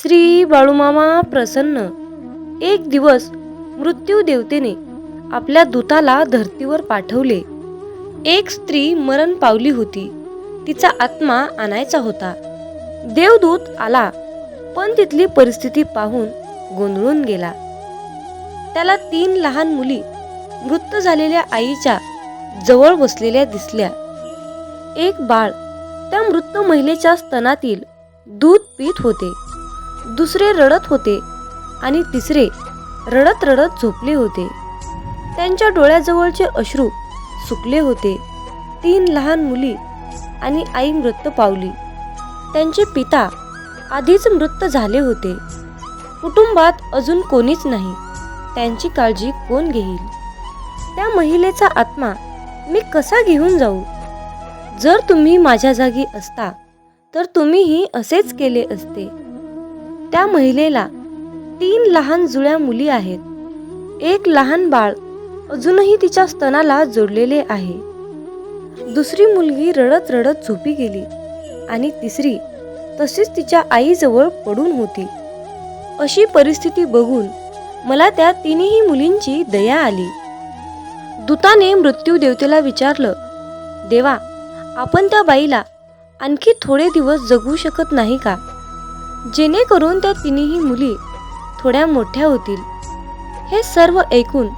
श्री बाळूमामा प्रसन्न. एक दिवस मृत्यू देवतेने आपल्या दूताला धर्तीवर पाठवले. एक स्त्री मरण पावली होती. तिचा आत्मा आणायचा होता. देवदूत आला पण तिथली परिस्थिती पाहून गोंधळून गेला. त्याला तीन लहान मुली मृत झालेल्या आईच्या जवळ बसलेल्या दिसल्या. एक बाळ त्या मृत महिलेच्या स्तनातील दूध पीत होते. दुसरे रडत होते आणि तिसरे रडत रडत झोपले होते. त्यांच्या डोळ्याजवळचे अश्रू सुकले होते. तीन लहान मुली आणि आई मृत पावली. त्यांचे पिता आधीच मृत झाले होते. कुटुंबात अजून कोणीच नाही. त्यांची काळजी कोण घेईल? त्या महिलेचा आत्मा मी कसा घेऊन जाऊ? जर तुम्ही माझ्या जागी असता तर तुम्हीही असेच केले असते. त्या महिलेला तीन लहान जुळ्या मुली आहेत. एक लहान बाळ अजूनही तिच्या स्तनाला जोडलेले आहे. दुसरी मुलगी रडत रडत झोपी गेली आणि तिसरी तशीच तिच्या आईजवळ पडून होती. अशी परिस्थिती बघून मला त्या तिन्ही मुलींची दया आली. दूताने मृत्यू देवतेला विचारलं देवा आपण त्या बाईला आणखी थोडे दिवस जगू शकत नाही का? जेणेकरून त्या तिन्ही मुली थोड्या मोठ्या होतील. हे सर्व ऐकून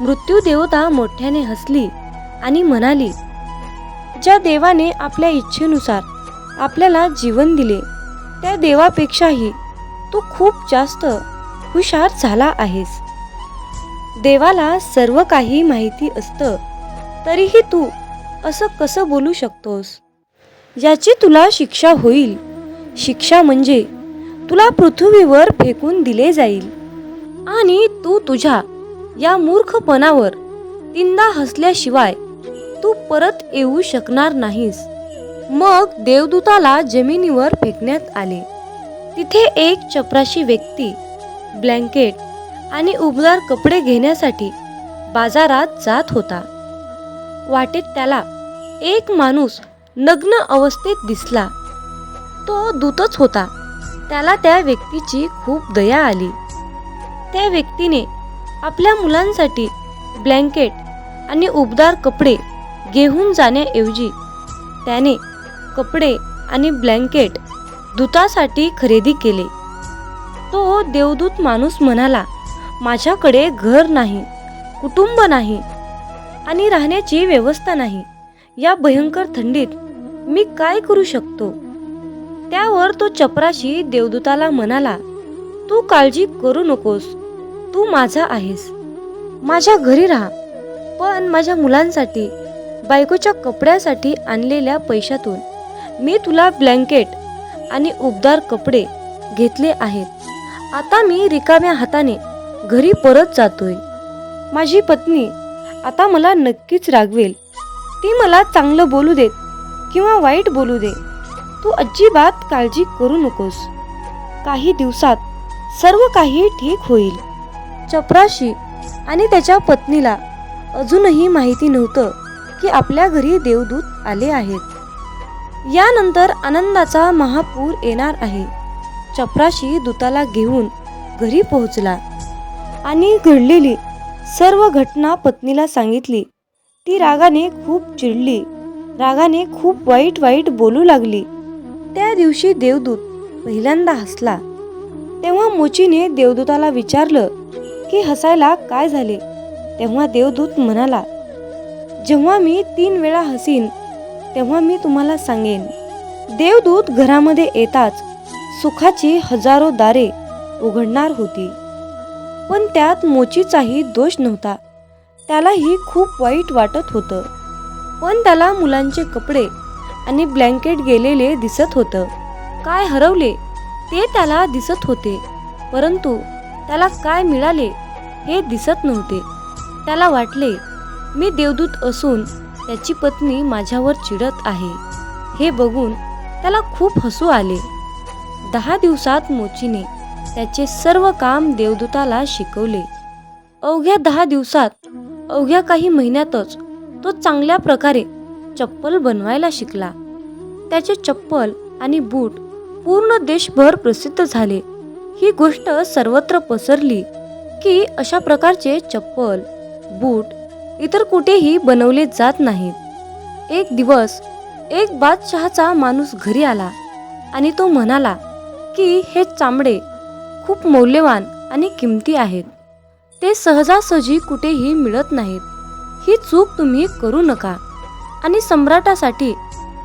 मृत्यू देवता मोठ्याने हसली आणि म्हणाली ज्या देवाने आपल्या इच्छेनुसार आपल्याला जीवन दिले त्या देवापेक्षाही तू खूप जास्त हुशार झाला आहेस. देवाला सर्व काही माहिती असतं तरीही तू असं कसं बोलू शकतोस? याची तुला शिक्षा होईल. शिक्षा म्हणजे तुला पृथ्वीवर फेकून दिले जाईल. आणि तू तुझ्या या मूर्खपणावर तीनदा हसल्याशिवाय तू परत येऊ शकणार नाहीस. मग देवदूताला जमिनीवर फेकण्यात आले. तिथे एक चपराशी व्यक्ती ब्लँकेट आणि उबदार कपडे घेण्यासाठी बाजारात जात होता. वाटेत त्याला एक माणूस नग्न अवस्थेत दिसला. तो दूतच होता. त्याला त्या व्यक्तीची खूप दया आली. त्या व्यक्तीने आपल्या मुलांसाठी ब्लँकेट आणि उबदार कपडे घेऊन जाण्याऐवजी त्याने कपडे आणि ब्लँकेट दूतासाठी खरेदी केले. तो देवदूत माणूस म्हणाला माझ्याकडे घर नाही कुटुंब नाही आणि राहण्याची व्यवस्था नाही. या भयंकर थंडीत मी काय करू शकतो? त्यावर तो चपराशी देवदूताला म्हणाला तू काळजी करू नकोस. तू माझा आहेस. माझ्या घरी राहा. पण माझ्या मुलांसाठी बायकोच्या कपड्यासाठी आणलेल्या पैशातून मी तुला ब्लँकेट आणि उबदार कपडे घेतले आहेत. आता मी रिकाम्या हाताने घरी परत जातोय. माझी पत्नी आता मला नक्कीच रागवेल. ती मला चांगलं बोलू देत किंवा वाईट बोलू दे. तू अजिबात काळजी करू नकोस. काही दिवसात सर्व काही ठीक होईल. चपराशी आणि त्याच्या पत्नीला अजूनही माहिती नव्हतं की आपल्या घरी देवदूत आले आहेत. यानंतर आनंदाचा महापूर येणार आहे. चपराशी दूताला घेऊन घरी पोहोचला आणि घडलेली सर्व घटना पत्नीला सांगितली. ती रागाने खूप चिडली. रागाने खूप वाईट वाईट बोलू लागली. त्या दिवशी देवदूत पहिल्यांदा हसला. तेव्हा मोचीने देवदूताला विचारलं की हसायला काय झाले? तेव्हा देवदूत म्हणाला जेव्हा मी तीन वेळा हसीन तेव्हा मी तुम्हाला सांगेन. देवदूत घरामध्ये येताच सुखाची हजारो दारे उघडणार होती. पण त्यात मोचीचाही दोष नव्हता. त्यालाही खूप वाईट वाटत होतं. पण त्याला मुलांचे कपडे आणि ब्लँकेट गेलेले दिसत होतं. काय हरवले? ते त्याला दिसत होते. परंतु त्याला काय मिळाले हे दिसत नव्हते. त्याला वाटले मी देवदूत असून त्याची पत्नी माझ्यावर चिडत आहे. हे बघून त्याला खूप हसू आले. दहा दिवसात मोचीने त्याचे सर्व काम देवदूताला शिकवले. अवघ्या दहा दिवसात अवघ्या काही महिन्यातच तो चांगल्या प्रकारे चप्पल बनवायला शिकला. त्याचे चप्पल आणि बूट पूर्ण देशभर प्रसिद्ध झाले. ही गोष्ट सर्वत्र पसरली की अशा प्रकारचे चप्पल बूट इतर कुठेही बनवले जात नाहीत. एक दिवस एक बादशहाचा माणूस घरी आला आणि तो म्हणाला की हे चामडे खूप मौल्यवान आणि किमती आहेत. ते सहजासहजी कुठेही मिळत नाहीत. ही चूक तुम्ही करू नका. आणि सम्राटासाठी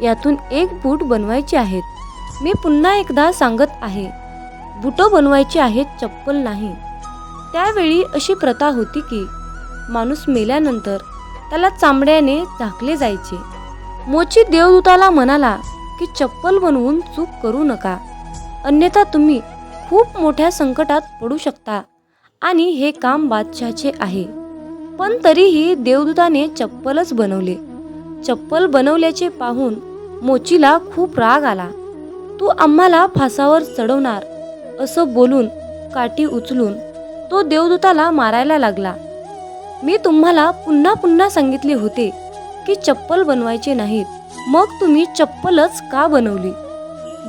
यातून एक बूट बनवायचे आहेत. मी पुन्हा एकदा सांगत आहे बुटं बनवायची आहेत चप्पल नाही. त्यावेळी अशी प्रथा होती की माणूस मेल्यानंतर त्याला चांबड्याने झाकले जायचे. मोची देवदूताला म्हणाला की चप्पल बनवून चूक करू नका. अन्यथा तुम्ही खूप मोठ्या संकटात पडू शकता आणि हे काम बादशहाचे आहे. पण तरीही देवदूताने चप्पलच बनवले. चप्पल बनवल्याचे पाहून मोचीला खूप राग आला. तू आम्हाला फासावर चढवणार असं बोलून काठी उचलून तो देवदूताला मारायला लागला. मी तुम्हाला पुन्हा पुन्हा सांगितले होते की चप्पल बनवायचे नाहीत. मग तुम्ही चप्पलच का बनवली?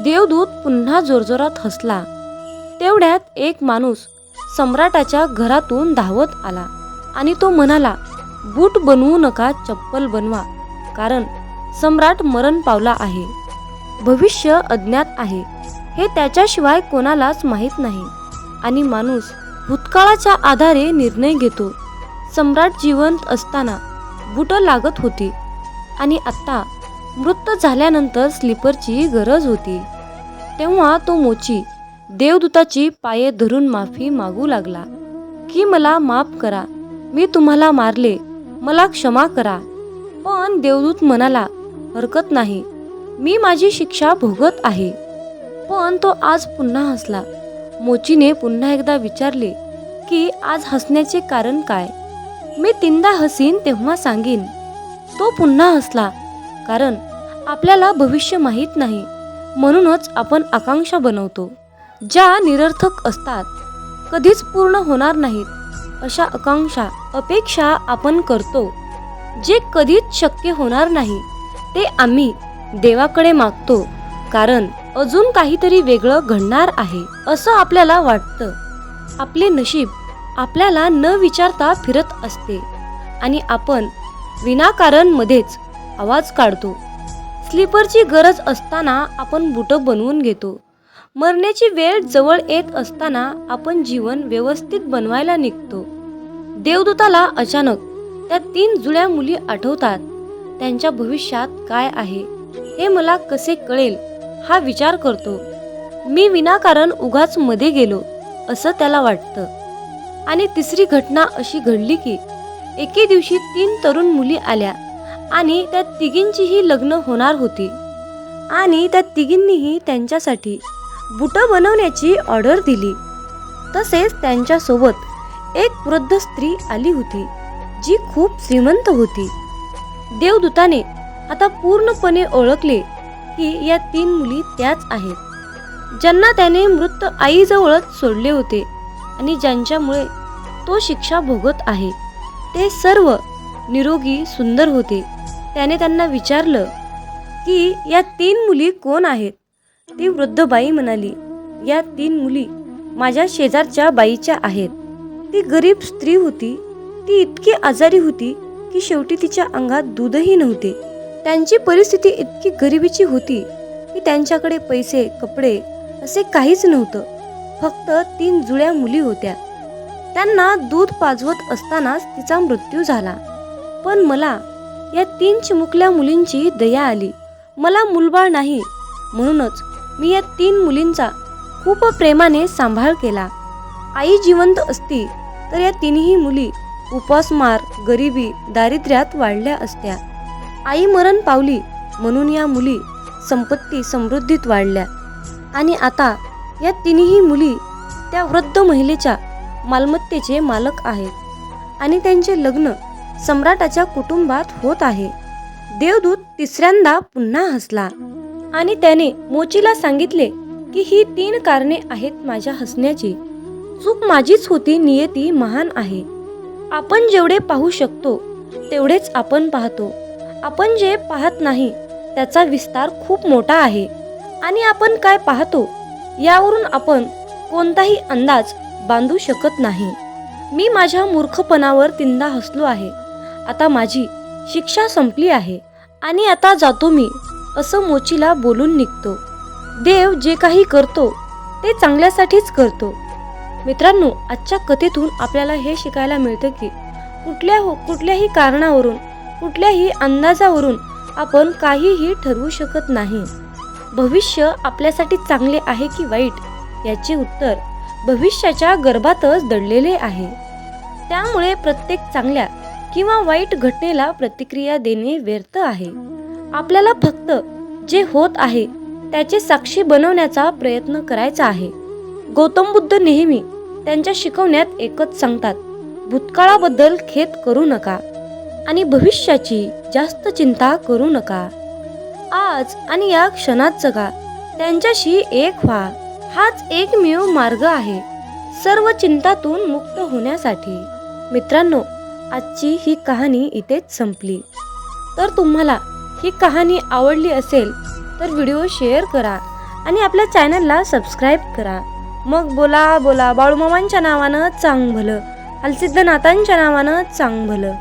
देवदूत पुन्हा जोरजोरात हसला. तेवढ्यात एक माणूस सम्राटाच्या घरातून धावत आला आणि तो म्हणाला बूट बनवू नका चप्पल बनवा. कारण सम्राट मरण पावला आहे. भविष्य अज्ञात आहे. हे त्याच्याशिवाय कोणालाच माहीत नाही. आणि माणूस भूतकाळाच्या आधारे निर्णय घेतो. सम्राट जिवंत असताना बुटं लागत होती. आणि आत्ता मृत झाल्यानंतर स्लीपरची गरज होती. तेव्हा तो मोची देवदूताची पाये धरून माफी मागू लागला. की मला माफ करा. मी तुम्हाला मारले. मला क्षमा करा. पण देवदूत म्हणाला हरकत नाही. मी माझी शिक्षा भोगत आहे. पण तो आज पुन्हा हसला. मोचीने पुन्हा एकदा विचारले की आज हसण्याचे कारण काय? मी तीनदा हसीन तेव्हा सांगीन. तो पुन्हा हसला कारण आपल्याला भविष्य माहीत नाही. म्हणूनच आपण आकांक्षा बनवतो. ज्या निरर्थक असतात कधीच पूर्ण होणार नाहीत. अशा आकांक्षा अपेक्षा आपण करतो. जे कधीच शक्य होणार नाही ते आम्ही देवाकडे मागतो कारण अजून काहीतरी वेगळं घडणार आहे असं आपल्याला वाटतं. आपले नशीब आपल्याला न विचारता फिरत असते आणि आपण विनाकारण मध्येच आवाज काढतो. स्लीपरची गरज असताना आपण बुटं बनवून घेतो. मरण्याची वेळ जवळ येत असताना आपण जीवन व्यवस्थित बनवायला निघतो. देवदूताला अचानक त्या तीन जुळ्या मुली आठवतात. त्यांच्या भविष्यात काय आहे हे मला कसे कळेल हा विचार करतो. मी विनाकारण उगाच मध्ये गेलो असं त्याला वाटतं. आणि तिसरी घटना अशी घडली की एके दिवशी तीन तरुण मुली आल्या आणि त्या तिघींचीही लग्न होणार होती. आणि त्या तिघींनीही त्यांच्यासाठी बुटं बनवण्याची ऑर्डर दिली. तसेच त्यांच्यासोबत एक वृद्ध स्त्री आली होती. जी खूप श्रीमंत होती. देवदूताने आता पूर्णपणे ओळखले की या तीन मुली त्याच आहेत. ज्यांना त्याने मृत आईजवळच सोडले होते आणि ज्यांच्यामुळे तो शिक्षा भोगत आहे. ते सर्व निरोगी सुंदर होते. त्याने त्यांना विचारलं की या तीन मुली कोण आहेत? ती वृद्ध बाई म्हणाली या तीन मुली माझ्या शेजारच्या बाईच्या आहेत. ती गरीब स्त्री होती ती इतकी आजारी होती की शेवटी तिच्या अंगात दूधही नव्हते. त्यांची परिस्थिती इतकी गरिबीची होती की त्यांच्याकडे पैसे कपडे असे काहीच नव्हतं. फक्त तीन जुळ्या मुली होत्या. त्यांना दूध पाजवत असतानाच तिचा मृत्यू झाला. पण मला या तीन चिमुकल्या मुलींची दया आली. मला मुलबाळ नाही. म्हणूनच मी या तीन मुलींचा खूप प्रेमाने सांभाळ केला. आई जिवंत असती तर या तिन्ही मुली उपासमार गरिबी दारिद्र्यात वाढल्या असत्या. आई मरण पावली म्हणून या मुली संपत्ती समृद्धीत वाढल्या. आणि आता या तिन्ही मुली त्या वृद्ध महिलेच्या मालमत्तेचे मालक आहेत. आणि त्यांचे लग्न सम्राटाच्या कुटुंबात होत आहे. देवदूत तिसऱ्यांदा पुन्हा हसला. आणि त्याने मोचीला सांगितले की ही तीन कारणे आहेत माझ्या हसण्याची. चूक माझीच होती नियती महान आहे. आपण जेवढे पाहू शकतो तेवढेच आपण पाहतो. आपण जे पाहत नाही त्याचा विस्तार खूप मोठा आहे. आणि आपण काय पाहतो यावरून आपण कोणताही अंदाज बांधू शकत नाही. मी माझ्या मूर्खपणावर तिंदा हसलो आहे. आता माझी शिक्षा संपली आहे. आणि आता जातो मी असं मोचीला बोलून निघतो. देव जे काही करतो ते चांगल्यासाठीच करतो. मित्रांनो आजच्या कथेतून आपल्याला हे शिकायला मिळतं की कुठल्या हो कुठल्याही कारणावरून कुठल्याही अंदाजावरून आपण काहीही ठरवू शकत नाही. भविष्य आपल्यासाठी चांगले आहे की वाईट याचे उत्तर भविष्याच्या गर्भातच दडलेले आहे. त्यामुळे प्रत्येक चांगल्या किंवा वाईट घटनेला प्रतिक्रिया देणे व्यर्थ आहे. आपल्याला फक्त जे होत आहे त्याचे साक्षी बनवण्याचा प्रयत्न करायचा आहे. गौतम बुद्ध नेहमी त्यांच्या शिकवण्यात एकच सांगतात भूतकाळाबद्दल खेद करू नका आणि भविष्याची जास्त चिंता करू नका. आज आणि या क्षणात जगा. त्यांच्याशी एक व्हा. हाच एकमेव मार्ग आहे. सर्व चिंतातून मुक्त होण्यासाठी. मित्रांनो आजची ही कहाणी इथेच संपली. तर तुम्हाला ही कहाणी आवडली असेल तर व्हिडिओ शेअर करा आणि आपल्या चॅनलला सबस्क्राईब करा. मग बोला बोला बाळूमामांच्या नावानं चांग भलं हलसिद्धनाथांच्या नावानं चांग भलं